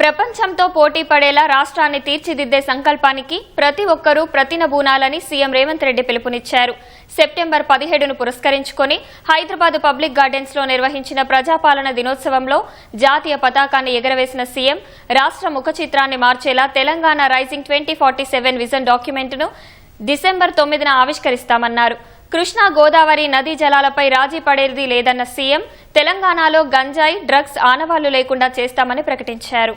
ప్రపంచంతో పోటీ పడేలా రాష్ట్రాన్ని తీర్చిదిద్దే సంకల్పానికి ప్రతి ఒక్కరూ ప్రతినబూనాలని సీఎం రేవంత్ రెడ్డి పిలుపునిచ్చారు. సెప్టెంబర్ పదిహేడును పురస్కరించుకొని హైదరాబాద్ పబ్లిక్ గార్డెన్స్లో నిర్వహించిన ప్రజాపాలన దినోత్సవంలో జాతీయ పతాకాన్ని ఎగరవేసిన సీఎం రాష్ట్ర ముఖ చిత్రాన్ని మార్చేలా Telangana rising twenty forty seven vision డాక్యుమెంట్ను December తొమ్మిదిన ఆవిష్కరిస్తామన్నారు. కృష్ణా గోదావరి నదీ జలాలపై రాజీ పడేది లేదన్న సీఎం తెలంగాణలో గంజాయి డ్రగ్స్ ఆనవాళ్ళు లేకుండా చేస్తామని ప్రకటించారు.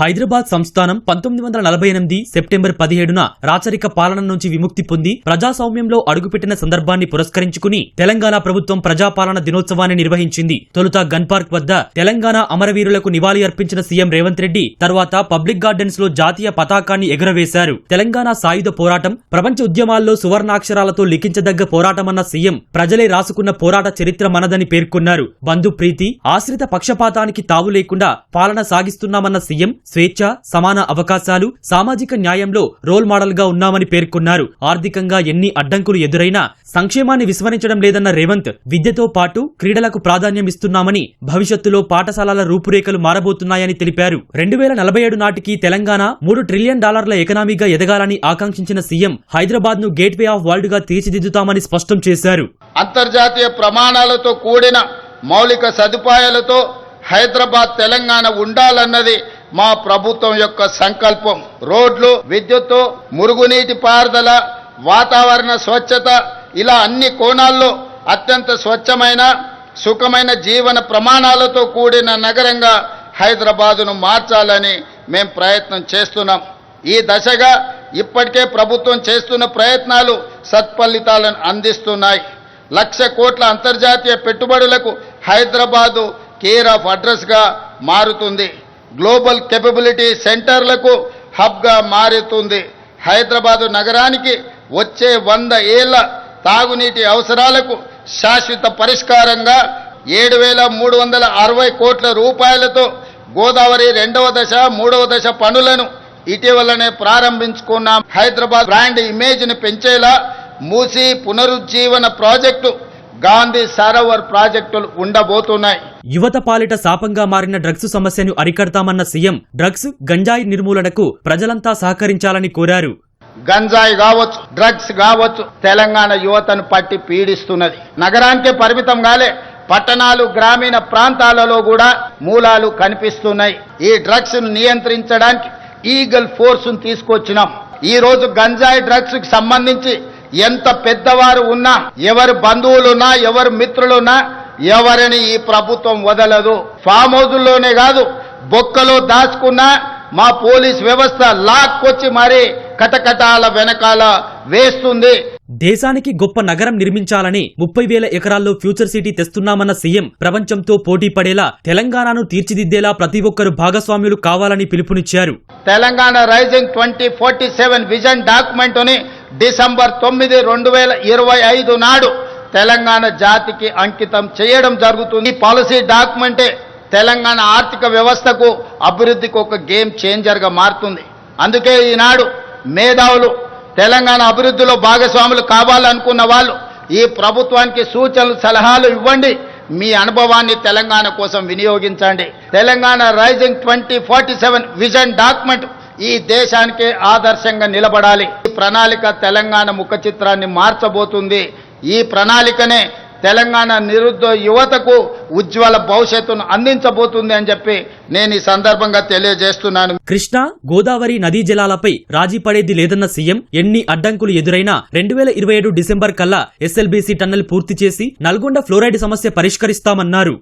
హైదరాబాద్ సంస్థానం పంతొమ్మిది వందల నలభై ఎనిమిది సెప్టెంబర్ పదిహేడున రాచరిక పాలన నుంచి విముక్తి పొంది ప్రజాస్వామ్యంలో అడుగుపెట్టిన సందర్భాన్ని పురస్కరించుకుని తెలంగాణ ప్రభుత్వం ప్రజాపాలన దినోత్సవాన్ని నిర్వహించింది. తొలుత గన్ పార్క్ వద్ద తెలంగాణ అమరవీరులకు నివాళి అర్పించిన సీఎం రేవంత్ రెడ్డి తర్వాత పబ్లిక్ గార్డెన్స్లో జాతీయ పతాకాన్ని ఎగురవేశారు. తెలంగాణ సాయుధ పోరాటం ప్రపంచ ఉద్యమాల్లో సువర్ణాక్షరాలతో లిఖించదగ్గ పోరాటమన్న సీఎం ప్రజలే రాసుకున్న పోరాట చరిత్ర మనదని పేర్కొన్నారు. బంధు ప్రీతి ఆశ్రిత పక్షపాతానికి తావు లేకుండా పాలన సాగిస్తున్నామన్న సీఎం స్వేచ్ఛ సమాన అవకాశాలు సామాజిక న్యాయంలో రోల్ మోడల్గా ఉన్నామని పేర్కొన్నారు. ఆర్థికంగా ఎన్ని అడ్డంకులు ఎదురైనా సంక్షేమాన్ని విస్మరించడం లేదన్న రేవంత్ విద్యతో పాటు క్రీడలకు ప్రాధాన్యం ఇస్తున్నామని భవిష్యత్తులో పాఠశాలల రూపురేఖలు మారబోతున్నాయని తెలిపారు. రెండు వేల నలభై ఏడు నాటికి తెలంగాణ మూడు ట్రిలియన్ డాలర్ల ఎకనామీగా ఎదగాలని ఆకాంక్షించిన సీఎం హైదరాబాద్ను గేట్వే ఆఫ్ వరల్డ్గా తీర్చిదిద్దుతామని స్పష్టం చేశారు. అంతర్జాతీయ ప్రమాణాలతో కూడిన మౌలిక సదుపాయాలతో హైదరాబాద్ తెలంగాణ ఉండాలన్నది మా ప్రభుత్వం యొక్క సంకల్పం. రోడ్లు విద్యుత్తు మురుగునీటి పారుదల వాతావరణ స్వచ్ఛత ఇలా అన్ని కోణాల్లో అత్యంత స్వచ్ఛమైన సుఖమైన జీవన ప్రమాణాలతో కూడిన నగరంగా హైదరాబాదును మార్చాలని మేము ప్రయత్నం చేస్తున్నాం. ఈ దశగా ఇప్పటికే ప్రభుత్వం చేస్తున్న ప్రయత్నాలు సత్ఫలితాలను అందిస్తున్నాయి. లక్ష కోట్ల అంతర్జాతీయ పెట్టుబడులకు హైదరాబాదు కేర్ ఆఫ్ అడ్రస్గా మారుతుంది. గ్లోబల్ కెపబిలిటీ సెంటర్లకు హబ్గా మారుతుంది. హైదరాబాదు నగరానికి వచ్చే వంద ఏళ్ళ తాగునీటి అవసరాలకు శాశ్వత పరిష్కారంగా ఏడు వేల మూడు వందల అరవై కోట్ల రూపాయలతో గోదావరి రెండవ దశ మూడవ దశ పనులను ఇటీవలనే ప్రారంభించుకున్నాం. హైదరాబాద్ బ్రాండ్ ఇమేజ్ను పెంచేలా మూసి పునరుజ్జీవన ప్రాజెక్టు గాంధీ సరోవర్ ప్రాజెక్టులు ఉండబోతున్నాయి. యువత పాలిట శాపంగా మారిన డ్రగ్స్ సమస్యను అరికడతామన్న సీఎం డ్రగ్స్ గంజాయి నిర్మూలనకు ప్రజలంతా సహకరించాలని కోరారు. గంజాయి కావచ్చు డ్రగ్స్ కావచ్చు తెలంగాణ యువతను పట్టి పీడిస్తున్నది. నగరానికే పరిమితం కాలే పట్టణాలు గ్రామీణ ప్రాంతాలలో కూడా మూలాలు కనిపిస్తున్నాయి. ఈ డ్రగ్స్ను నియంత్రించడానికి ఈగల్ ఫోర్స్ను తీసుకొచ్చినాం. ఈ రోజు గంజాయి డ్రగ్స్కి సంబంధించి ఎంత పెద్దవారు ఉన్నా ఎవరు బంధువులున్నా ఎవరు మిత్రులున్నా ఎవరిని ఈ ప్రభుత్వం వదలదు? ఫామ్ హౌజుల్లోనే కాదు బొక్కలో దాచుకున్నా మా పోలీస్ వ్యవస్థ లాక్కొచ్చి మరీ కటకటాల వెనకాల వేస్తుంది. దేశానికి గొప్ప నగరం నిర్మించాలని ముప్పై వేల ఎకరాల్లో ఫ్యూచర్ సిటీ తెస్తున్నామన్న సీఎం ప్రపంచంతో పోటీ పడేలా తెలంగాణను తీర్చిదిద్దేలా ప్రతి ఒక్కరు భాగస్వామ్యులు కావాలని పిలుపునిచ్చారు. Telangana rising twenty forty seven vision డాక్యుమెంట్ని December తొమ్మిది రెండు వేల ఇరవై ఐదు నాడు తెలంగాణ జాతికి అంకితం చేయడం జరుగుతుంది. పాలసీ డాక్యుమెంటే తెలంగాణ ఆర్థిక వ్యవస్థకు అభివృద్ధికి ఒక గేమ్ చేంజర్గా మారుతుంది. అందుకే ఈనాడు మేధావులు తెలంగాణ అభివృద్ధిలో భాగస్వాములు కావాలనుకున్న వాళ్ళు ఈ ప్రభుత్వానికి సూచనలు సలహాలు ఇవ్వండి. మీ అనుభవాన్ని తెలంగాణ కోసం వినియోగించండి. Telangana rising twenty forty seven vision document ఈ దేశానికే ఆదర్శంగా నిలబడాలి. ఈ ప్రణాళిక తెలంగాణ ముఖ చిత్రాన్ని మార్చబోతుంది. ఈ ప్రణాళికనే తెలంగాణ నిరుద్యోగ యువతకు ఉజ్వల భవిష్యత్తును అందించబోతుంది అని చెప్పి నేను ఈ సందర్భంగా తెలియజేస్తున్నాను. కృష్ణా గోదావరి నదీ జలాలపై రాజీ పడేది లేదన్న సీఎం ఎన్ని అడ్డంకులు ఎదురైనా రెండు వేల ఇరవై ఏడు డిసెంబర్ కల్లా ఎస్ఎల్బీసీ టన్నెల్ పూర్తి చేసి నల్గొండ ఫ్లోరైడ్ సమస్య పరిష్కరిస్తామన్నారు.